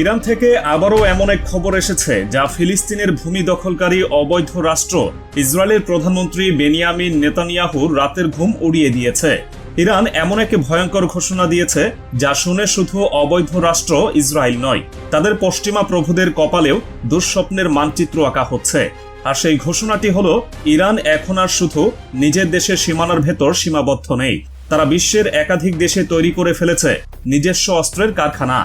Iran থেকে আবারও এমন এক খবর এসেছে যা ফিলিস্তিনের ভূমি দখলকারী অবৈধ রাষ্ট্র ইসরায়েলের প্রধানমন্ত্রী বেনিয়ামিন নেতানিয়াহুর রাতের ঘুম উড়িয়ে দিয়েছে। ইরান এমন এক ভয়ঙ্কর ঘোষণা দিয়েছে যা শুনে শুধু অবৈধ রাষ্ট্র ইসরায়েল নয়, তাদের পশ্চিমা প্রভুদের কপালেও দুঃস্বপ্নের মানচিত্র আঁকা হচ্ছে। আর সেই ঘোষণাটি হল, ইরান এখন আর শুধু নিজের দেশের সীমানার ভেতর সীমাবদ্ধ নেই, তারা বিশ্বের একাধিক দেশে তৈরি করে ফেলেছে নিজস্ব অস্ত্রের কারখানা।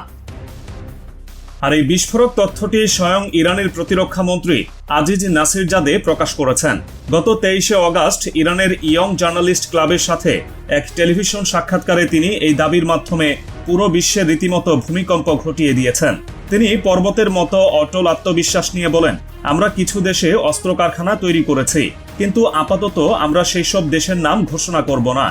আর এই বিস্ফোরক তথ্যটি স্বয়ং ইরানের প্রতিরক্ষা মন্ত্রী আজিজ নাসির জাদে প্রকাশ করেছেন। গত তেইশে অগাস্ট ইরানের ইয়ং জার্নালিস্ট ক্লাবের সাথে এক টেলিভিশন সাক্ষাৎকারে তিনি এই দাবির মাধ্যমে পুরো বিশ্বে রীতিমতো ভূমিকম্প ঘটিয়ে দিয়েছেন। তিনি পর্বতের মতো অটল আত্মবিশ্বাস নিয়ে বলেন, আমরা কিছু দেশে অস্ত্র কারখানা তৈরি করেছি, কিন্তু আপাতত আমরা সেই সব দেশের নাম ঘোষণা করব না।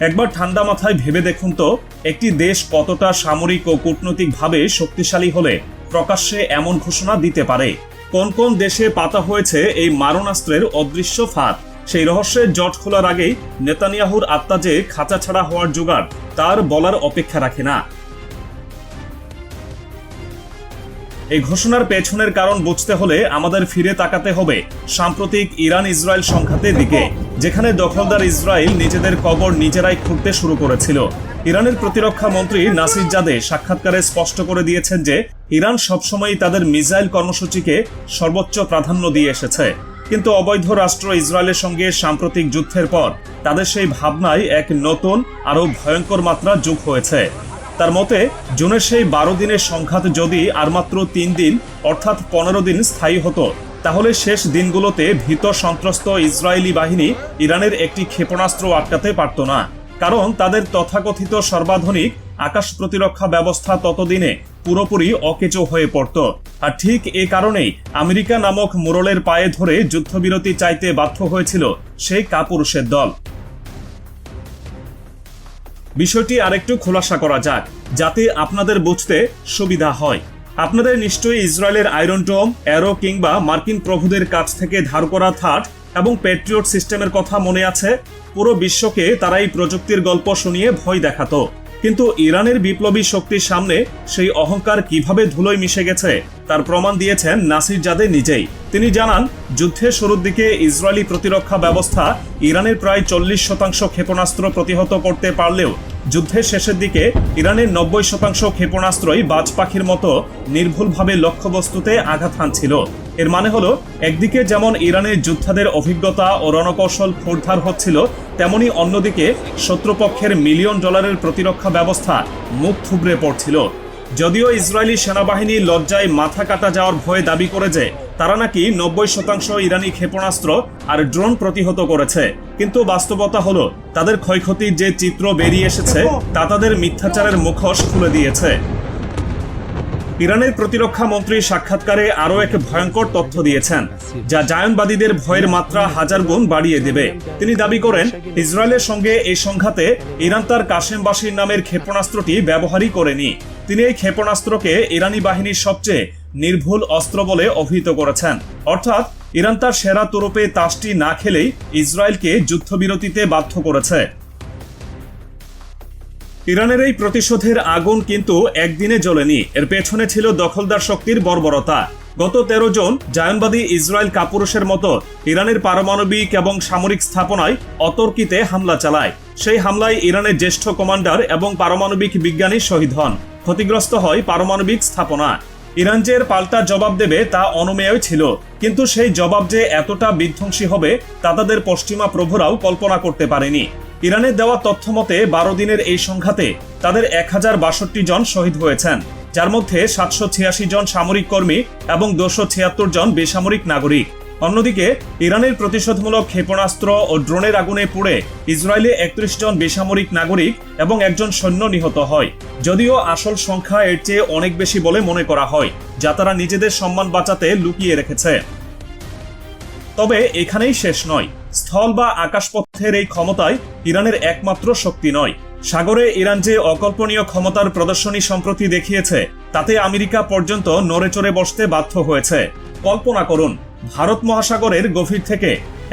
একবার ঠান্ডা মাথায় ভেবে দেখুন তো, একটি দেশ কতটা সামরিক ও কূটনৈতিকভাবে শক্তিশালী হলে প্রকাশ্যে এমন ঘোষণা দিতে পারে। কোন কোন দেশে পাতা হয়েছে এই মারণাস্ত্রের অদৃশ্য ফাঁদ? সেই রহস্যের জট খোলার আগেই নেতানিয়াহুর আত্মা যে খাঁচা ছাড়া হওয়ার জোগাড়, তার বলার অপেক্ষা রাখে না। এই ঘোষণার পেছনের কারণ বুঝতে হলে আমাদের ফিরে তাকাতে হবে সাম্প্রতিক ইরান ইসরায়েল সংঘাতের দিকে, যেখানে দখলদার ইসরায়েল নিজেদের কবর নিজেরাই খুঁড়তে শুরু করেছিল। ইরানের প্রতিরক্ষা মন্ত্রী নাসির জাদে সাক্ষাৎকারে স্পষ্ট করে দিয়েছেন যে, ইরান সবসময়ই তাদের মিসাইল কর্মসূচিকে সর্বোচ্চ প্রাধান্য দিয়ে এসেছে। কিন্তু অবৈধ রাষ্ট্র ইসরায়েলের সঙ্গে সাম্প্রতিক যুদ্ধের পর তাদের সেই ভাবনায় এক নতুন আরও ভয়ঙ্কর মাত্রা যোগ হয়েছে। তার মতে, জুনের সেই বারো দিনের সংঘাত যদি আর মাত্র তিন দিন, অর্থাৎ পনেরো দিন স্থায়ী হতো, তাহলে শেষ দিনগুলোতে ভীত সন্ত্রস্ত ইসরায়েলি বাহিনী ইরানের একটি ক্ষেপণাস্ত্র আটকাতে পারত না। কারণ তাদের তথাকথিত সর্বাধুনিক আকাশ প্রতিরক্ষা ব্যবস্থা ততদিনে পুরোপুরি অকেচো হয়ে পড়ত। আর ঠিক এ কারণেই আমেরিকা নামক মোরলের পায়ে ধরে যুদ্ধবিরতি চাইতে বাধ্য হয়েছিল সেই কাপুরুষের দল। বিষয়টি আরেকটু খোলাসা করা যাক, যাতে আপনাদের বুঝতে সুবিধা হয়। আপনাদের নিশ্চয়ই ইসরায়েলের আয়রন টোম, অ্যারো কিংবা মার্কিন প্রভুদের কাছ থেকে ধার করা থার্ড এবং প্যাট্রিয়ট সিস্টেমের কথা মনে আছে, পুরো বিশ্বকে তারা এই প্রযুক্তির গল্প শুনিয়ে ভয় দেখাতো। কিন্তু ইরানের বিপ্লবী শক্তির সামনে সেই অহংকার কীভাবে ধুলোয় মিশে গেছে, তার প্রমাণ দিয়েছেন নাসির জাদে নিজেই। তিনি জানান যুদ্ধের শুরুর দিকে ইসরায়েলি প্রতিরক্ষা ব্যবস্থা ইরানের প্রায় চল্লিশ শতাংশ ক্ষেপণাস্ত্র প্রতিহত করতে পারলেও যুদ্ধের শেষের দিকে ইরানের নব্বই শতাংশ ক্ষেপণাস্ত্রই বাজ পাখির মতো নির্ভুলভাবে লক্ষ্যবস্তুতে আঘাত হানছিল। এর মানে হলো, একদিকে যেমন ইরানের যোদ্ধাদের অভিজ্ঞতা ও রণকৌশল ফোরধার হচ্ছিল, তেমনি অন্যদিকে শত্রুপক্ষের মিলিয়ন ডলারের প্রতিরক্ষা ব্যবস্থা মুখ থুবড়ে পড়ছিল। যদিও ইসরায়েলি সেনাবাহিনী লজ্জায় মাথা কাটা যাওয়ার ভয়ে দাবি করে যে তারা নাকি নব্বই শতাংশ ইরানি ক্ষেপণাস্ত্র আর ড্রোন প্রতিহত করেছে। কিন্তু বাস্তবতা হলো, তাদের ক্ষয়ক্ষতির যে চিত্র বেরিয়ে এসেছে, তা তাদের মিথ্যাচারের মুখোশ খুলে দিয়েছে। ইরানের প্রতিরক্ষা মন্ত্রী সাক্ষাৎকারে আরও এক ভয়ঙ্কর তথ্য দিয়েছেন, যা জায়নবাদীদের ভয়ের মাত্রা হাজার গুণ বাড়িয়ে দেবে। তিনি দাবি করেন, ইসরায়েলের সঙ্গে এই সংঘাতে ইরান তার কাশেমবাসীর নামের ক্ষেপণাস্ত্রটি ব্যবহারই করেনি। তিনি এই ক্ষেপণাস্ত্রকে ইরানি বাহিনীর সবচেয়ে নির্ভুল অস্ত্র বলে অভিহিত করেছেন। অর্থাৎ, ইরান তার সেরা তোরপে তাসটি না খেলেই ইসরায়েলকে যুদ্ধবিরতিতে বাধ্য করেছে। ইরানের এই প্রতিশোধের আগুন কিন্তু একদিনে জ্বলেনি। এর পেছনে ছিল দখলদার শক্তির বর্বরতা। গত তেরো জন জায়নবাদী ইসরায়েল কাপুরুষের মতো ইরানের পারমাণবিক এবং সামরিক স্থাপনায় অতর্কিতে হামলা চালায়। সেই হামলায় ইরানের জ্যেষ্ঠ কমান্ডার এবং পারমাণবিক বিজ্ঞানী শহীদ হন। ক্ষতিগ্রস্ত হয় পারমাণবিক স্থাপনা। ইরান যে পাল্টা জবাব দেবে তা অনুমেয় ছিল, কিন্তু সেই জবাব যে এতটা বিধ্বংসী হবে তা তাদের পশ্চিমা প্রভুরাও কল্পনা করতে পারেনি। ইরানের দেওয়া তথ্য মতে, বারো দিনের এই সংঘাতে তাদের এক হাজার বাষট্টি জন শহীদ হয়েছেন, যার মধ্যে সাতশো ছিয়াশি জন সামরিক কর্মী এবং দুশো ছিয়াত্তর জন বেসামরিক নাগরিক। অন্যদিকে, ইরানের প্রতিশোধমূলক ক্ষেপণাস্ত্র ও ড্রোনের আগুনে পুড়ে ইসরায়েলে একত্রিশ জন বেসামরিক নাগরিক এবং একজন সৈন্য নিহত হয়। যদিও আসল সংখ্যা এর চেয়ে অনেক বেশি বলে মনে করা হয়, যা তারা নিজেদের সম্মান বাঁচাতে লুকিয়ে রেখেছে। তবে এখানেই শেষ নয়। স্থল বা আকাশপথের এই ক্ষমতায় ইরানের একমাত্র শক্তি নয়। সাগরে ইরান যে অকল্পনীয় ক্ষমতার প্রদর্শনী সম্প্রতি দেখিয়েছে, তাতে আমেরিকা পর্যন্ত নড়ে চড়ে বসতে বাধ্য হয়েছে। কল্পনা করুন, ভারত মহাসাগরের গভীর থেকে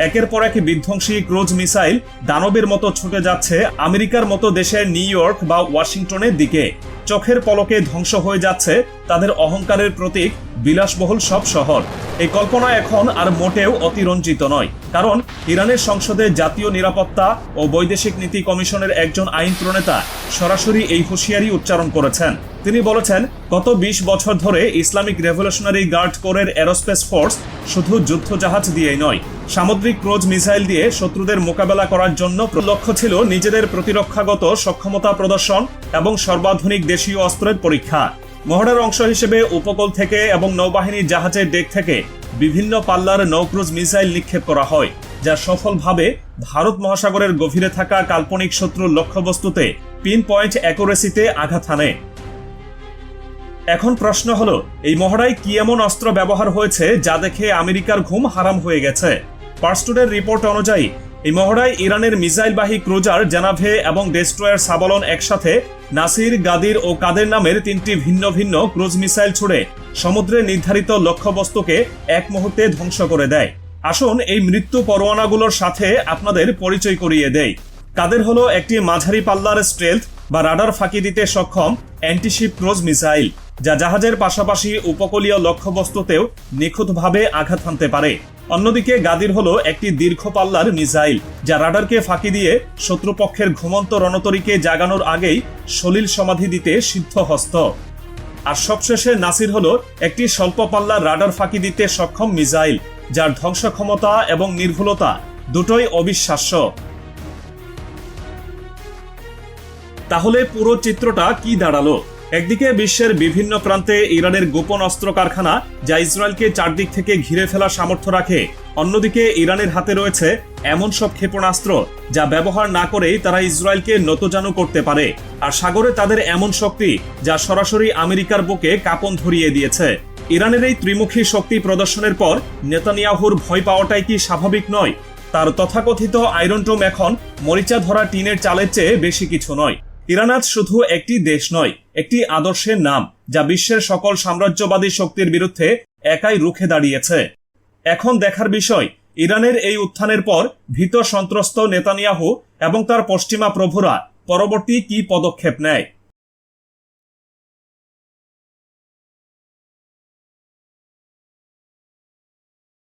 একের পর এক বিধ্বংসী ক্রুজ মিসাইল দানবের মতো ছুটে যাচ্ছে আমেরিকার মতো দেশের নিউ ইয়র্ক বা ওয়াশিংটনের দিকে। চোখের পলকে ধ্বংস হয়ে যাচ্ছে তাদের অহংকারের প্রতীক বিলাসবহুল সব শহর। এই কল্পনা এখন আর মোটেও অতিরঞ্জিত নয়, কারণ ইরানের সংসদে জাতীয় নিরাপত্তা ও বৈদেশিক নীতি কমিশনের একজন আইন প্রণেতা সরাসরি এই হুঁশিয়ারি উচ্চারণ করেছেন। তিনি বলেছেন, গত ২০ বছর ধরে ইসলামিক রেভলিউশনারি গার্ড কোরের এরোস্পেস ফোর্স শুধু যুদ্ধজাহাজ দিয়েই নয়, সামুদ্রিক ক্রুজ মিসাইল দিয়ে শত্রুদের মোকাবেলা করার জন্য লক্ষ্য ছিল নিজেদের প্রতিরক্ষাগত সক্ষমতা প্রদর্শন এবং সর্বাধুনিক দেশীয় অস্ত্রের পরীক্ষা। মহড়ার অংশ হিসেবে উপকূল থেকে এবং নৌবাহিনীর জাহাজের ডেক থেকে বিভিন্ন পাল্লার নৌক্রুজ মিসাইল নিক্ষেপ করা হয়, যা সফলভাবে ভারত মহাসাগরের গভীরে থাকা কাল্পনিক শত্রুর লক্ষ্যবস্তুতে পিন পয়েন্ট অ্যাকুরেসিতে আঘাত হানে। এখন প্রশ্ন হলো, এই মহড়ায় কি এমন অস্ত্র ব্যবহার হয়েছে যা দেখে আমেরিকার ঘুম হারাম হয়ে গেছে? পার্সটুডের রিপোর্ট অনুযায়ী, এই মহড়ায় ইরানের মিসাইলবাহী ক্রুজার জানাভে এবং ডেস্ট্রয়ার সাবলন একসাথে নাসির, গাদির ও কাদের নামের তিনটি ভিন্ন ভিন্ন ক্রুজ মিসাইল ছুড়ে সমুদ্রে নির্ধারিত লক্ষ্যবস্তুকে এক মুহূর্তে ধ্বংস করে দেয়। আসুন এই মৃত্যু পরোয়ানাগুলোর সাথে আপনাদের পরিচয় করিয়ে দেয় কাদের হলো একটি মাঝারি পাল্লার স্ট্রেলথ বা রাডার ফাঁকি দিতে সক্ষম অ্যান্টিশিপ ক্রোজ মিসাইল, যা জাহাজের পাশাপাশি উপকূলীয় লক্ষ্যবস্তুতেও নিখুঁতভাবে আঘাত হানতে পারে। অন্যদিকে গাদির হলো একটি দীর্ঘ পাল্লার মিসাইল, যা রাডারকে ফাঁকি দিয়ে শত্রুপক্ষের ঘুমন্ত রণতরীকে জাগানোর আগেই সলিল সমাধি দিতে সিদ্ধ হস্ত আর সবশেষে নাসির হলো একটি স্বল্প পাল্লার রাডার ফাঁকি দিতে সক্ষম মিসাইল, যার ধ্বংস ক্ষমতা এবং নির্ভুলতা দুটোই অবিশ্বাস্য। তাহলে পুরো চিত্রটা কি দাঁড়াল? একদিকে বিশ্বের বিভিন্ন প্রান্তে ইরানের গোপন অস্ত্র কারখানা যা ইসরায়েলকে চারদিক থেকে ঘিরে ফেলার সামর্থ্য রাখে। অন্যদিকে ইরানের হাতে রয়েছে এমন সব ক্ষেপণাস্ত্র যা ব্যবহার না করেই তারা ইসরায়েলকে নতজানু করতে পারে। আর সাগরে তাদের এমন শক্তি যা সরাসরি আমেরিকার বুকে কাঁপন ধরিয়ে দিয়েছে। ইরানের এই ত্রিমুখী শক্তি প্রদর্শনের পর নেতানিয়াহুর ভয় পাওয়াটাই কি স্বাভাবিক নয়? তার তথাকথিত আয়রন টোম এখন মরিচা ধরা টিনের চালের চেয়ে বেশি কিছু নয়। ইরান আজ শুধু একটি দেশ নয়, একটি আদর্শের নাম, যা বিশ্বের সকল সাম্রাজ্যবাদী শক্তির বিরুদ্ধে একাই রুখে দাঁড়িয়েছে। এখন দেখার বিষয়, ইরানের এই উত্থানের পর ভীত সন্ত্রস্ত নেতানিয়াহু এবং তার পশ্চিমা প্রভুরা পরবর্তী কি পদক্ষেপ নেয়।